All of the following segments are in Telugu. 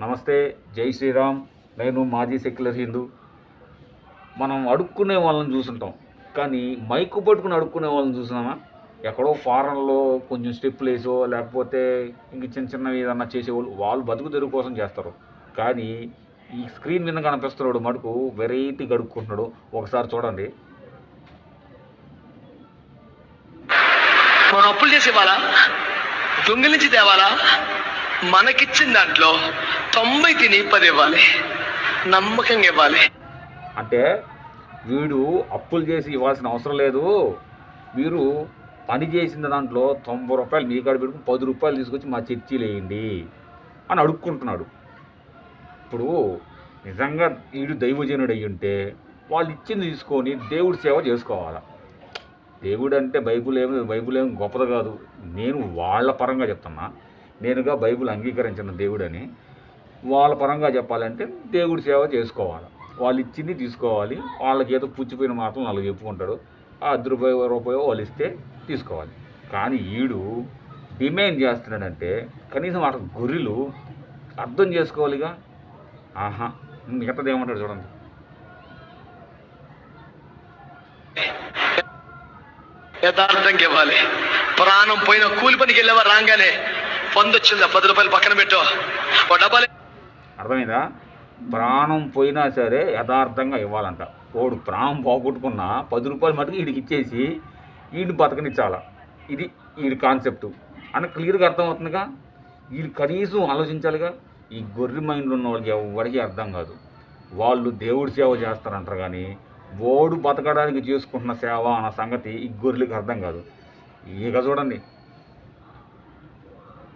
నమస్తే జై శ్రీరామ్. నేను మాజీ సెక్యులర్ హిందూ. మనం అడుక్కునే వాళ్ళని చూసుంటాం. కానీ మైకు పట్టుకుని అడుక్కునే వాళ్ళని చూసినామా? ఎక్కడో ఫారెన్లో కొంచెం స్టెప్పులు వేసో లేకపోతే ఇంక చిన్న చిన్నవి ఏదన్నా చేసేవాళ్ళు వాళ్ళు బతుకు తెరుగు కోసం చేస్తారు. కానీ ఈ స్క్రీన్ మీద కనిపిస్తున్నాడు మటుకు వెరైటీ గడుక్కుంటున్నాడు ఒకసారి చూడండి. మనం అప్పులు చేసి ఇవ్వాలా? దొంగిలించి తేవాలా? మనకిచ్చిన దాంట్లో తొంభై తిని పది ఇవ్వాలి. నమ్మకంగా ఇవ్వాలి. అంటే వీడు అప్పులు చేసి ఇవ్వాల్సిన అవసరం లేదు. మీరు పని చేసిన దాంట్లో తొంభై రూపాయలు మీ కాడ పెట్టుకుని పది రూపాయలు తీసుకొచ్చి మా చర్చీలు వేయండి అని అడుక్కుంటున్నాడు. ఇప్పుడు నిజంగా వీడు దైవజనుడు అయ్యి ఉంటే వాళ్ళు ఇచ్చింది తీసుకొని దేవుడి సేవ చేసుకోవాలి? దేవుడు అంటే బైబుల్ ఏమి బైబుల్ ఏమి గొప్పది కాదు. నేను వాళ్ళ పరంగా చెప్తున్నా. నేనుగా బైబుల్ అంగీకరించిన దేవుడని వాళ్ళ పరంగా చెప్పాలంటే దేవుడి సేవ చేసుకోవాలి. వాళ్ళు ఇచ్చింది తీసుకోవాలి. వాళ్ళకి ఏదో పుచ్చిపోయిన మాటలు నాలుగు చెప్పుకుంటాడు. ఆ అర్ధ రూపాయ రూపాయో వాళ్ళు ఇస్తే తీసుకోవాలి. కానీ ఈడు డిమాండ్ చేస్తున్నాడంటే కనీసం అక్కడ గొర్రెలు అర్థం చేసుకోవాలిగా? ఆహా మిగతాది ఏమంటాడు చూడండి. యథార్థంగా ఇవ్వాలి. ప్రాణం పోయిన కూలి పనికి వెళ్ళేవారు రాగానే పొందొచ్చిందా పది రూపాయలు పక్కన పెట్టు. ఓ డబ్బాలు. అర్థమైందా? ప్రాణం పోయినా సరే యథార్థంగా ఇవ్వాలంట. ఓడు ప్రాణం పోగొట్టుకున్నా పది రూపాయలు మటుకు వీడికి ఇచ్చేసి వీడిని బతకనిచ్చాల? ఇది వీడి కాన్సెప్ట్. అని క్లియర్గా అర్థమవుతుందిగా? వీళ్ళు కనీసం ఆలోచించాలిగా? ఈ గొర్రె మైండ్లో ఉన్న వాళ్ళకి ఎవరికి అర్థం కాదు. వాళ్ళు దేవుడి సేవ చేస్తారంటారు కానీ ఓడు బతకడానికి చేసుకుంటున్న సేవ అన్న సంగతి ఈ గొర్రెలకు అర్థం కాదు. ఇక చూడండి.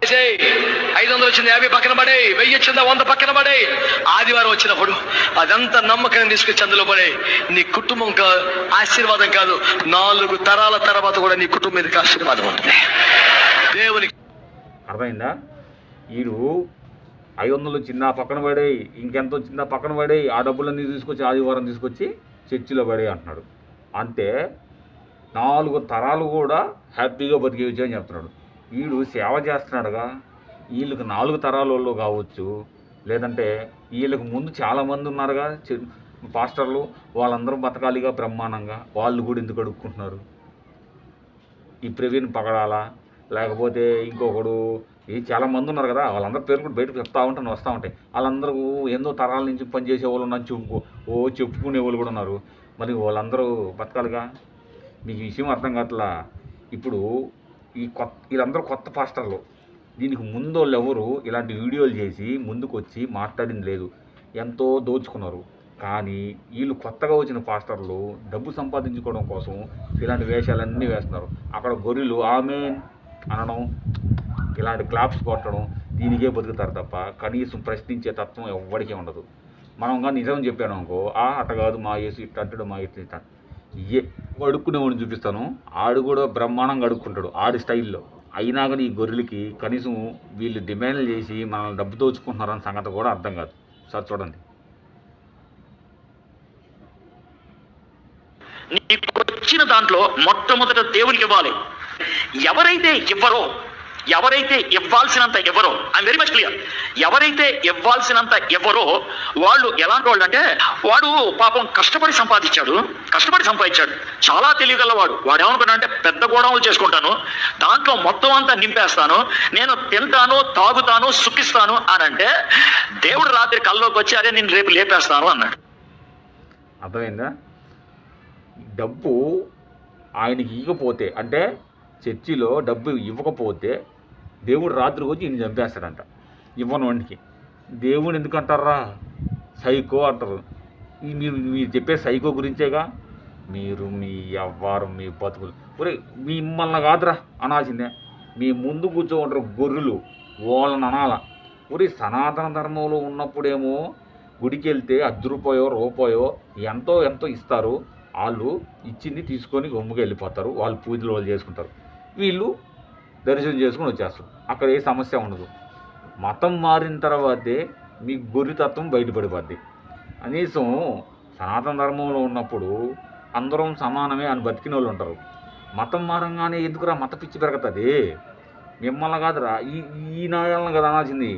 ఐదు వందలు వచ్చింది యాభై పక్కన పడే వెయ్యి వచ్చిందా వంద పక్కన పడే ఆదివారం వచ్చినప్పుడు అదంతా నమ్మకం తీసుకొచ్చి అందులో పడే నీ కుటుంబం ఆశీర్వాదం కాదు. నాలుగు తరాల తర్వాత కూడా నీ కుటుంబం మీదకి ఆశీర్వాదం ఉంటుంది. దేవునికి అర్థమైందా? వీడు ఐదు వందలు చిన్న పక్కన పడే ఇంకెంత వచ్చిందా పక్కన పడేయి. ఆ డబ్బులన్నీ తీసుకొచ్చి ఆదివారం తీసుకొచ్చి చర్చిలో పడే అంటున్నాడు. అంటే నాలుగు తరాలు కూడా హ్యాపీగా బతికేయచ్చు అని చెప్తున్నాడు. వీడు సేవ చేస్తున్నాడుగా. వీళ్ళకి నాలుగు తరాల వాళ్ళు కావచ్చు. లేదంటే వీళ్ళకి ముందు చాలామంది ఉన్నారుగా. పాస్టర్లు వాళ్ళందరూ బతకాలిగా బ్రహ్మాండంగా. వాళ్ళు కూడా ఎందుకు అడుక్కుంటున్నారు? ఈ ప్రవీణ్ పగడాలా లేకపోతే ఇంకొకడు ఈ చాలా మంది ఉన్నారు కదా. వాళ్ళందరూ పేరు కూడా బయటకు చెప్తా ఉంటాను వస్తూ ఉంటాయి. వాళ్ళందరూ ఎన్నో తరాల నుంచి పనిచేసే వాళ్ళు ఉన్నారు చెప్పుకో ఓ చెప్పుకునే వాళ్ళు కూడా ఉన్నారు. మరి వాళ్ళందరూ బతకాలిగా? మీకు విషయం అర్థం కావట్లా? ఇప్పుడు ఈ కొత్త వీళ్ళందరూ కొత్త పాస్టర్లు. దీనికి ముందు వాళ్ళు ఎవరు ఇలాంటి వీడియోలు చేసి ముందుకు వచ్చి మాట్లాడింది లేదు. ఎంతో దోచుకున్నారు. కానీ వీళ్ళు కొత్తగా వచ్చిన పాస్టర్లు డబ్బు సంపాదించుకోవడం కోసం ఇలాంటి వేషాలన్నీ వేస్తున్నారు. అక్కడ గొర్రెలు ఆమె అనడం ఇలాంటి క్లాప్స్ కొట్టడం దీనికే బతుకుతారు తప్ప కనీసం ప్రశ్నించే తత్వం ఎవ్వడికే ఉండదు. మనం కానీ నిజం చెప్పాను అనుకో ఆ అట్ట కాదు మా వేసి ఇట్ట అంటాడు మా ఇట్ట ఏ అడుక్కునేవాడిని చూపిస్తాను. ఆడు కూడా బ్రహ్మాండంగా అడుక్కుంటాడు ఆడి స్టైల్లో. అయినా కానీ ఈ గొర్రెలకి కనీసం వీళ్ళు డిమాండ్లు చేసి మనల్ని డబ్బు దోచుకుంటున్నారన్న సంగతి కూడా అర్థం కాదు. సార్ చూడండి. నీకు వచ్చిన దాంట్లో మొట్టమొదట దేవునికి ఇవ్వాలి. ఎవరైతే ఇవ్వరో ఎవరైతే ఇవ్వాల్సినంత ఇవ్వరో ఐఎమ్ వెరీ మచ్ క్లియర్ ఎవరైతే ఇవ్వాల్సినంత ఇవ్వరో వాళ్ళు ఎలాంటి వాళ్ళు అంటే వాడు పాపం కష్టపడి సంపాదించాడు కష్టపడి సంపాదించాడు. చాలా తెలియగలవాడు వాడు ఏమనుకున్నా అంటే పెద్ద గోడౌన్లు చేసుకుంటాను దాంట్లో మొత్తం అంతా నింపేస్తాను నేను తింటాను తాగుతాను సుఖిస్తాను అని అంటే దేవుడు రాత్రి కల్లోకి వచ్చి అరే నేను రేపు లేపేస్తాను అన్నాడు. అర్థమైందా? డబ్బు ఆయనకి ఇవ్వకపోతే అంటే చర్చిలో డబ్బు ఇవ్వకపోతే దేవుడు రాత్రి వచ్చి ఈయన చంపేస్తాడంట. ఇవ్వను వాడికి దేవుడు ఎందుకంటారా? సైకో అంటారు. ఈ మీరు మీరు చెప్పే సైకో గురించేగా? మీరు మీ అవ్వారం మీ బతుకులు. ఒరే మిమ్మల్ని కాదురా అనాల్సిందే. మీ ముందు కూర్చోంటారు గొర్రెలు వాళ్ళని అనాల. ఒరే సనాతన ధర్మంలో ఉన్నప్పుడేమో గుడికి వెళ్తే అర్ధ రూపాయో రూపాయో ఎంతో ఎంతో ఇస్తారు. వాళ్ళు ఇచ్చింది తీసుకొని గమ్ముగా వెళ్ళిపోతారు. వాళ్ళు పూజలు వాళ్ళు చేసుకుంటారు. వీళ్ళు దర్శనం చేసుకొని వచ్చేస్తాం. అక్కడ ఏ సమస్య ఉండదు. మతం మారిన తర్వాతే మీ గొర్రెతత్వం బయటపడిపోద్ది. కనీసం సనాతన ధర్మంలో ఉన్నప్పుడు అందరం సమానమే అని బతికిన వాళ్ళు ఉంటారు. మతం మారంగానే ఎందుకురా మత పిచ్చి పెరుగుతుంది? మిమ్మల్ని కాదురా ఈ ఈ నాయాలను కదా అనాల్సింది.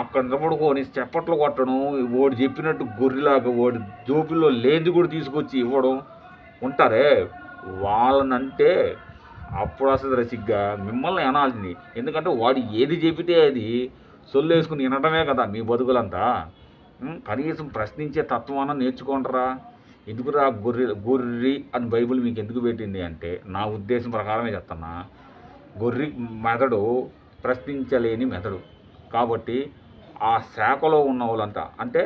అక్కడ నిలబడుకొని చెప్పట్లు కొట్టడం ఓడి చెప్పినట్టు గొర్రెలాగా ఓడి జోబుల్లో లేనిది కూడా తీసుకొచ్చి ఇవ్వడం ఉంటారే? వాళ్ళనంటే అప్పుడు వస్తుంది రసిగ్గా మిమ్మల్ని అనాల్సింది. ఎందుకంటే వాడు ఏది చెబితే అది సొల్లు వేసుకుని వినడమే కదా మీ బతుకులంతా. కనీసం ప్రశ్నించే తత్వాన నేర్చుకుంటారా ఎందుకురా గొర్రె గొర్రె అని బైబిల్ మీకు ఎందుకు పెట్టింది అంటే నా ఉద్దేశం ప్రకారమే చెప్తున్నా. గొర్రి మెదడు ప్రశ్నించలేని మెదడు. కాబట్టి ఆ శాఖలో ఉన్న వాళ్ళంతా అంటే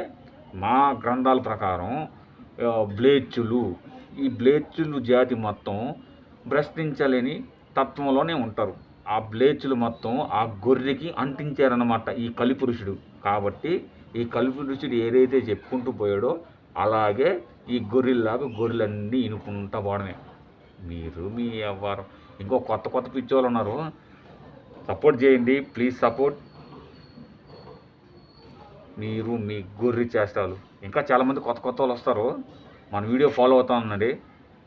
మా గ్రంథాల ప్రకారం బ్లేచ్చులు. ఈ బ్లేచ్చులు జాతి మొత్తం భ్రష్టించలేని తత్వంలోనే ఉంటారు. ఆ బ్లేచులు మొత్తం ఆ గొర్రెకి అంటించారనమాట ఈ కలిపురుషుడు. కాబట్టి ఈ కలిపురుషుడు ఏదైతే చెప్పుకుంటూ పోయాడో అలాగే ఈ గొర్రెల్లాగా గొర్రెలన్నీ ఇనుకుంటా పోవడమే. మీరు మీ వ్యవహారం ఇంకో కొత్త కొత్త పిచ్చోళ్ళు ఉన్నారు. సపోర్ట్ చేయండి. Please support. మీరు మీ గొర్రె చేష్టాలు. ఇంకా చాలామంది కొత్త కొత్త వాళ్ళు వస్తారు. మన వీడియో ఫాలో అవుతా ఉండండి.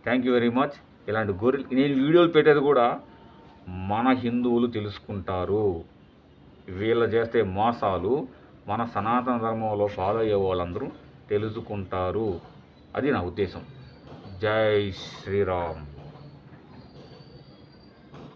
Thank you very much. ఇలాంటి గొర్రెలు నేను వీడియోలు పెట్టేది కూడా మన హిందువులు తెలుసుకుంటారు. వీళ్ళు చేస్తే మోసాలు మన సనాతన ధర్మంలో ఫాలో అయ్యే వాళ్ళందరూ తెలుసుకుంటారు. అది నా ఉద్దేశం. జై శ్రీరామ్.